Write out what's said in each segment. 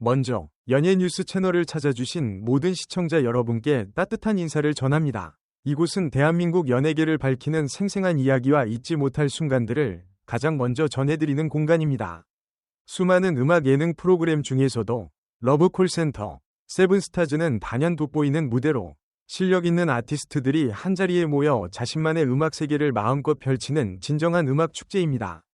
먼저 연예 뉴스 채널을 찾아주신 모든 시청자 여러분께 따뜻한 인사를 전합니다. 이곳은 대한민국 연예계를 밝히는 생생한 이야기와 잊지 못할 순간들을 가장 먼저 전해드리는 공간입니다. 수많은 음악 예능 프로그램 중에서도 러브콜센터, 세븐스타즈는 단연 돋보이는 무대로 실력 있는 아티스트들이 한자리에 모여 자신만의 음악 세계를 마음껏 펼치는 진정한 음악 축제입니다.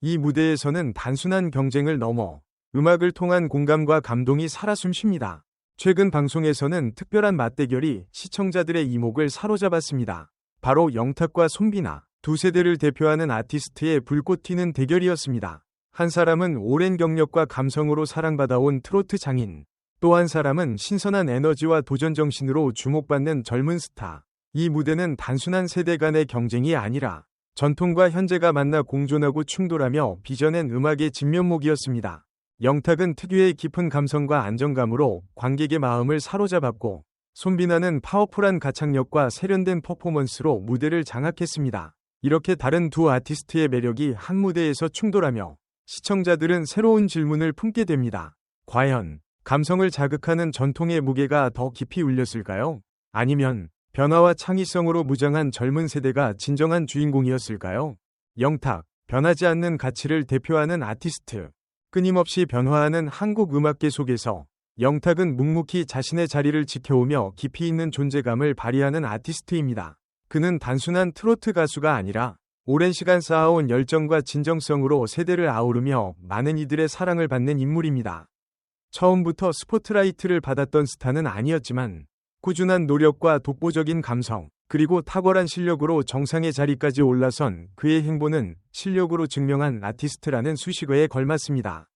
이 무대에서는 단순한 경쟁을 넘어 음악을 통한 공감과 감동이 살아 숨쉽니다. 최근 방송에서는 특별한 맞대결이 시청자들의 이목을 사로잡았습니다. 바로 영탁과 손비나 두 세대를 대표하는 아티스트의 불꽃 튀는 대결이었습니다. 한 사람은 오랜 경력과 감성으로 사랑받아온 트로트 장인, 또 한 사람은 신선한 에너지와 도전 정신으로 주목받는 젊은 스타. 이 무대는 단순한 세대 간의 경쟁이 아니라 전통과 현재가 만나 공존하고 충돌하며 빚어낸 음악의 진면목이었습니다. 영탁은 특유의 깊은 감성과 안정감으로 관객의 마음을 사로잡았고 손비나는 파워풀한 가창력과 세련된 퍼포먼스로 무대를 장악했습니다. 이렇게 다른 두 아티스트의 매력이 한 무대에서 충돌하며 시청자들은 새로운 질문을 품게 됩니다. 과연 감성을 자극하는 전통의 무게가 더 깊이 울렸을까요? 아니면 변화와 창의성으로 무장한 젊은 세대가 진정한 주인공이었을까요? 영탁, 변하지 않는 가치를 대표하는 아티스트. 끊임없이 변화하는 한국 음악계 속에서 영탁은 묵묵히 자신의 자리를 지켜오며 깊이 있는 존재감을 발휘하는 아티스트입니다. 그는 단순한 트로트 가수가 아니라 오랜 시간 쌓아온 열정과 진정성으로 세대를 아우르며 많은 이들의 사랑을 받는 인물입니다. 처음부터 스포트라이트를 받았던 스타는 아니었지만 꾸준한 노력과 독보적인 감성, 그리고 탁월한 실력으로 정상의 자리까지 올라선 그의 행보는 실력으로 증명한 아티스트라는 수식어에 걸맞습니다.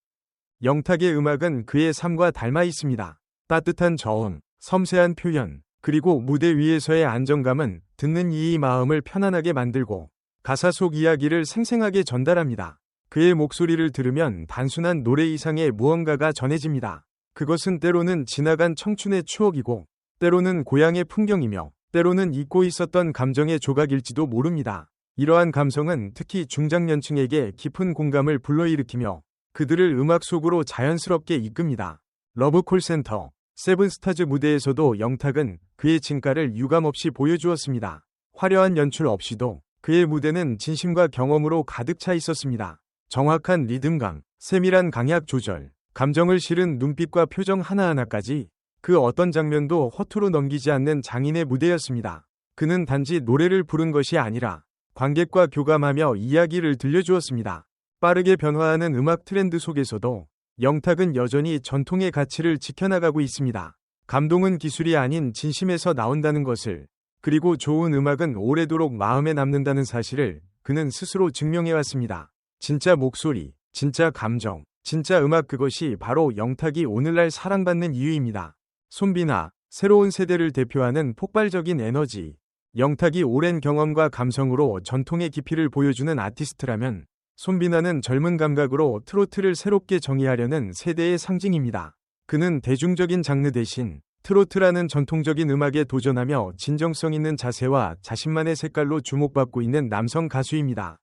영탁의 음악은 그의 삶과 닮아 있습니다. 따뜻한 저음, 섬세한 표현, 그리고 무대 위에서의 안정감은 듣는 이의 마음을 편안하게 만들고 가사 속 이야기를 생생하게 전달합니다. 그의 목소리를 들으면 단순한 노래 이상의 무언가가 전해집니다. 그것은 때로는 지나간 청춘의 추억이고, 때로는 고향의 풍경이며, 때로는 잊고 있었던 감정의 조각일지도 모릅니다. 이러한 감성은 특히 중장년층에게 깊은 공감을 불러일으키며 그들을 음악 속으로 자연스럽게 이끕니다. 러브 콜센터, 세븐스타즈 무대에서도 영탁은 그의 진가를 유감없이 보여주었습니다. 화려한 연출 없이도 그의 무대는 진심과 경험으로 가득 차 있었습니다. 정확한 리듬감, 세밀한 강약 조절, 감정을 실은 눈빛과 표정 하나하나까지 그 어떤 장면도 허투루 넘기지 않는 장인의 무대였습니다. 그는 단지 노래를 부른 것이 아니라 관객과 교감하며 이야기를 들려주었습니다. 빠르게 변화하는 음악 트렌드 속에서도 영탁은 여전히 전통의 가치를 지켜나가고 있습니다. 감동은 기술이 아닌 진심에서 나온다는 것을, 그리고 좋은 음악은 오래도록 마음에 남는다는 사실을 그는 스스로 증명해왔습니다. 진짜 목소리, 진짜 감정, 진짜 음악 그것이 바로 영탁이 오늘날 사랑받는 이유입니다. 손비나, 새로운 세대를 대표하는 폭발적인 에너지. 영탁이 오랜 경험과 감성으로 전통의 깊이를 보여주는 아티스트라면 손비나는 젊은 감각으로 트로트를 새롭게 정의하려는 세대의 상징입니다. 그는 대중적인 장르 대신 트로트라는 전통적인 음악에 도전하며 진정성 있는 자세와 자신만의 색깔로 주목받고 있는 남성 가수입니다.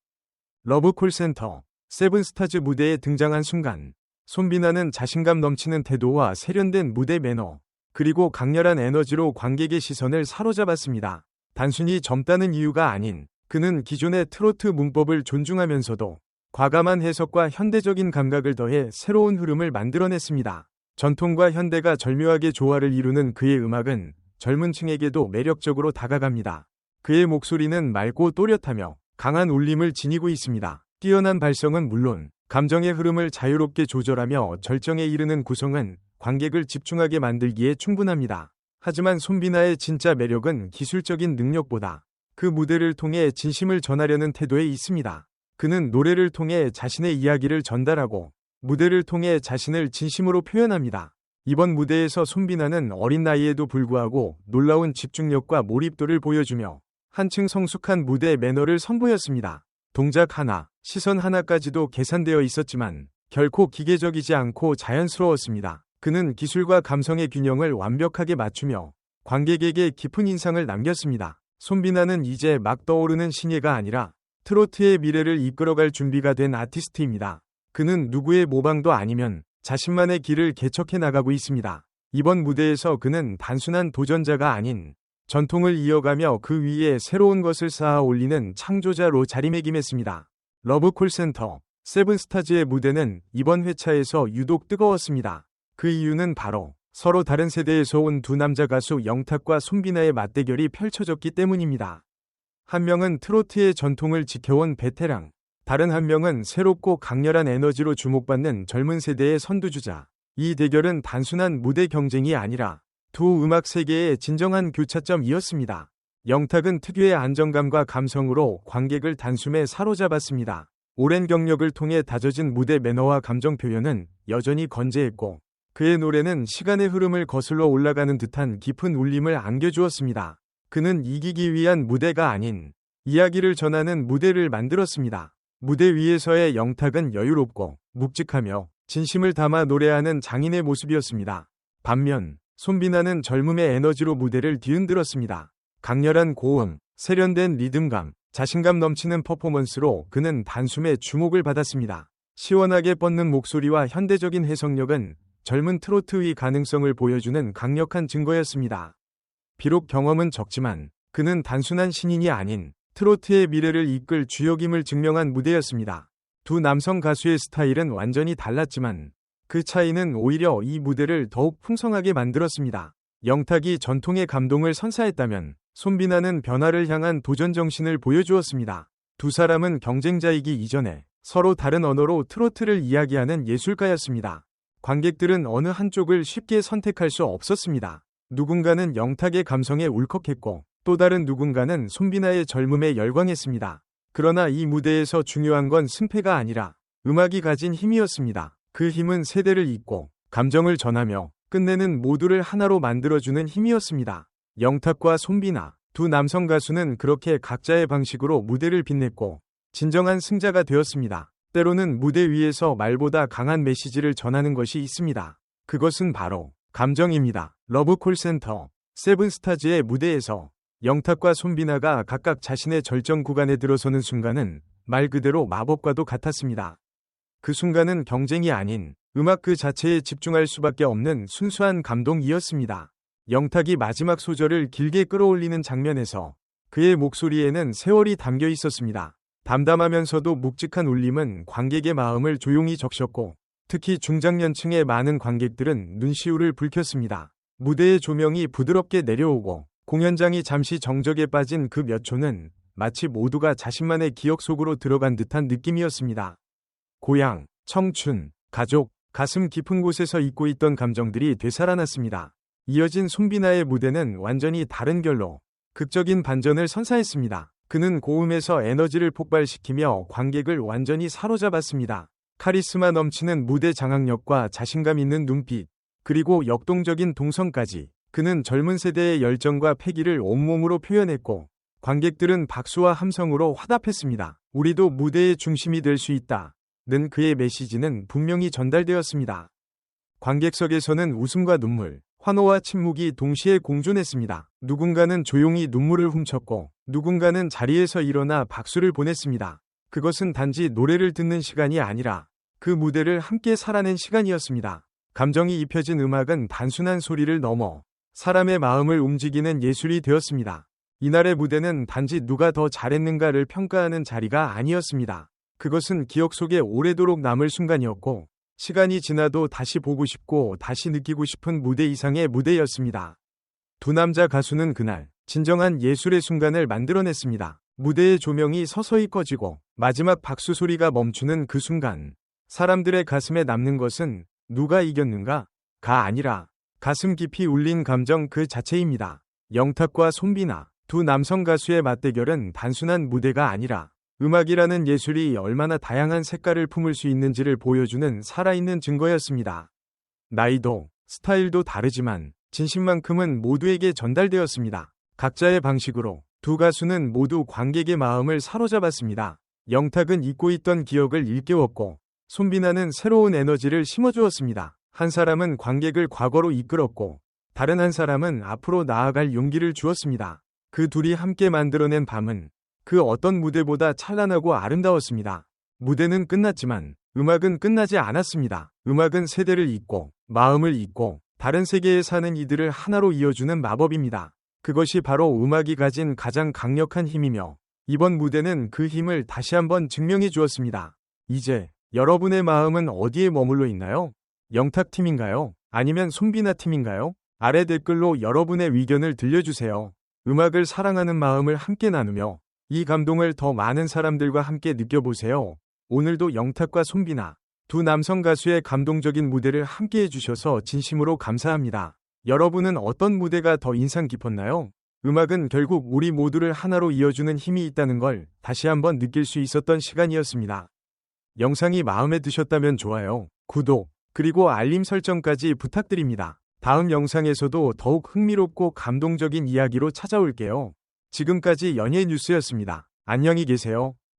러브콜센터, 세븐스타즈 무대에 등장한 순간, 손비나는 자신감 넘치는 태도와 세련된 무대 매너, 그리고 강렬한 에너지로 관객의 시선을 사로잡았습니다. 단순히 젊다는 이유가 아닌 그는 기존의 트로트 문법을 존중하면서도 과감한 해석과 현대적인 감각을 더해 새로운 흐름을 만들어냈습니다. 전통과 현대가 절묘하게 조화를 이루는 그의 음악은 젊은 층에게도 매력적으로 다가갑니다. 그의 목소리는 맑고 또렷하며 강한 울림을 지니고 있습니다. 뛰어난 발성은 물론 감정의 흐름을 자유롭게 조절하며 절정에 이르는 구성은 관객을 집중하게 만들기에 충분합니다. 하지만 손비나의 진짜 매력은 기술적인 능력보다 그 무대를 통해 진심을 전하려는 태도에 있습니다. 그는 노래를 통해 자신의 이야기를 전달하고 무대를 통해 자신을 진심으로 표현합니다. 이번 무대에서 손비나는 어린 나이에도 불구하고 놀라운 집중력과 몰입도를 보여주며 한층 성숙한 무대 매너를 선보였습니다. 동작 하나, 시선 하나까지도 계산되어 있었지만 결코 기계적이지 않고 자연스러웠습니다. 그는 기술과 감성의 균형을 완벽하게 맞추며 관객에게 깊은 인상을 남겼습니다. 손비나는 이제 막 떠오르는 신예가 아니라 트로트의 미래를 이끌어갈 준비가 된 아티스트입니다. 그는 누구의 모방도 아니면 자신만의 길을 개척해 나가고 있습니다. 이번 무대에서 그는 단순한 도전자가 아닌 전통을 이어가며 그 위에 새로운 것을 쌓아 올리는 창조자로 자리매김했습니다. 러브 콜센터 세븐스타즈의 무대는 이번 회차에서 유독 뜨거웠습니다. 그 이유는 바로 서로 다른 세대에서 온 두 남자 가수 영탁과 손비나의 맞대결이 펼쳐졌기 때문입니다. 한 명은 트로트의 전통을 지켜온 베테랑, 다른 한 명은 새롭고 강렬한 에너지로 주목받는 젊은 세대의 선두주자. 이 대결은 단순한 무대 경쟁이 아니라 두 음악 세계의 진정한 교차점이었습니다. 영탁은 특유의 안정감과 감성으로 관객을 단숨에 사로잡았습니다. 오랜 경력을 통해 다져진 무대 매너와 감정 표현은 여전히 건재했고 그의 노래는 시간의 흐름을 거슬러 올라가는 듯한 깊은 울림을 안겨주었습니다. 그는 이기기 위한 무대가 아닌 이야기를 전하는 무대를 만들었습니다. 무대 위에서의 영탁은 여유롭고 묵직하며 진심을 담아 노래하는 장인의 모습이었습니다. 반면 손비나는 젊음의 에너지로 무대를 뒤흔들었습니다. 강렬한 고음, 세련된 리듬감, 자신감 넘치는 퍼포먼스로 그는 단숨에 주목을 받았습니다. 시원하게 뻗는 목소리와 현대적인 해석력은 젊은 트로트의 가능성을 보여주는 강력한 증거였습니다. 비록 경험은 적지만 그는 단순한 신인이 아닌 트로트의 미래를 이끌 주역임을 증명한 무대였습니다. 두 남성 가수의 스타일은 완전히 달랐지만 그 차이는 오히려 이 무대를 더욱 풍성하게 만들었습니다. 영탁이 전통의 감동을 선사했다면 손비나는 변화를 향한 도전 정신을 보여주었습니다. 두 사람은 경쟁자이기 이전에 서로 다른 언어로 트로트를 이야기하는 예술가였습니다. 관객들은 어느 한쪽을 쉽게 선택할 수 없었습니다. 누군가는 영탁의 감성에 울컥했고 또 다른 누군가는 손비나의 젊음에 열광했습니다. 그러나 이 무대에서 중요한 건 승패가 아니라 음악이 가진 힘이었습니다. 그 힘은 세대를 잇고 감정을 전하며 끝내는 모두를 하나로 만들어주는 힘이었습니다. 영탁과 손비나 두 남성 가수는 그렇게 각자의 방식으로 무대를 빛냈고 진정한 승자가 되었습니다. 때로는 무대 위에서 말보다 강한 메시지를 전하는 것이 있습니다. 그것은 바로 감정입니다. 러브콜센터 세븐스타즈의 무대에서 영탁과 손비나가 각각 자신의 절정 구간에 들어서는 순간은 말 그대로 마법과도 같았습니다. 그 순간은 경쟁이 아닌 음악 그 자체에 집중할 수밖에 없는 순수한 감동이었습니다. 영탁이 마지막 소절을 길게 끌어올리는 장면에서 그의 목소리에는 세월이 담겨 있었습니다. 담담하면서도 묵직한 울림은 관객의 마음을 조용히 적셨고 특히 중장년층의 많은 관객들은 눈시울을 붉혔습니다. 무대의 조명이 부드럽게 내려오고 공연장이 잠시 정적에 빠진 그 몇 초는 마치 모두가 자신만의 기억 속으로 들어간 듯한 느낌이었습니다. 고향, 청춘, 가족, 가슴 깊은 곳에서 잊고 있던 감정들이 되살아났습니다. 이어진 손비나의 무대는 완전히 다른 결로 극적인 반전을 선사했습니다. 그는 고음에서 에너지를 폭발시키며 관객을 완전히 사로잡았습니다. 카리스마 넘치는 무대 장악력과 자신감 있는 눈빛, 그리고 역동적인 동성까지 그는 젊은 세대의 열정과 패기를 온몸으로 표현했고 관객들은 박수와 함성으로 화답했습니다. 우리도 무대의 중심이 될 수 있다. 는 그의 메시지는 분명히 전달되었습니다. 관객석에서는 웃음과 눈물, 환호와 침묵이 동시에 공존했습니다. 누군가는 조용히 눈물을 훔쳤고 누군가는 자리에서 일어나 박수를 보냈습니다. 그것은 단지 노래를 듣는 시간이 아니라 그 무대를 함께 살아낸 시간이었습니다. 감정이 입혀진 음악은 단순한 소리를 넘어 사람의 마음을 움직이는 예술이 되었습니다. 이날의 무대는 단지 누가 더 잘했는가를 평가하는 자리가 아니었습니다. 그것은 기억 속에 오래도록 남을 순간이었고, 시간이 지나도 다시 보고 싶고 다시 느끼고 싶은 무대 이상의 무대였습니다. 두 남자 가수는 그날 진정한 예술의 순간을 만들어냈습니다. 무대의 조명이 서서히 꺼지고 마지막 박수 소리가 멈추는 그 순간 사람들의 가슴에 남는 것은 누가 이겼는가? 가 아니라 가슴 깊이 울린 감정 그 자체입니다. 영탁과 손비나 두 남성 가수의 맞대결은 단순한 무대가 아니라 음악이라는 예술이 얼마나 다양한 색깔을 품을 수 있는지를 보여주는 살아있는 증거였습니다. 나이도, 스타일도 다르지만 진심만큼은 모두에게 전달되었습니다. 각자의 방식으로 두 가수는 모두 관객의 마음을 사로잡았습니다. 영탁은 잊고 있던 기억을 일깨웠고 손비나는 새로운 에너지를 심어주었습니다. 한 사람은 관객을 과거로 이끌었고 다른 한 사람은 앞으로 나아갈 용기를 주었습니다. 그 둘이 함께 만들어낸 밤은 그 어떤 무대보다 찬란하고 아름다웠습니다. 무대는 끝났지만 음악은 끝나지 않았습니다. 음악은 세대를 잇고 마음을 잇고 다른 세계에 사는 이들을 하나로 이어주는 마법입니다. 그것이 바로 음악이 가진 가장 강력한 힘이며 이번 무대는 그 힘을 다시 한번 증명해 주었습니다. 이제 여러분의 마음은 어디에 머물러 있나요? 영탁 팀인가요? 아니면 손비나 팀인가요? 아래 댓글로 여러분의 의견을 들려주세요. 음악을 사랑하는 마음을 함께 나누며 이 감동을 더 많은 사람들과 함께 느껴보세요. 오늘도 영탁과 손비나 두 남성 가수의 감동적인 무대를 함께 해주셔서 진심으로 감사합니다. 여러분은 어떤 무대가 더 인상 깊었나요? 음악은 결국 우리 모두를 하나로 이어주는 힘이 있다는 걸 다시 한번 느낄 수 있었던 시간이었습니다. 영상이 마음에 드셨다면 좋아요, 구독, 그리고 알림 설정까지 부탁드립니다. 다음 영상에서도 더욱 흥미롭고 감동적인 이야기로 찾아올게요. 지금까지 연예 뉴스였습니다. 안녕히 계세요.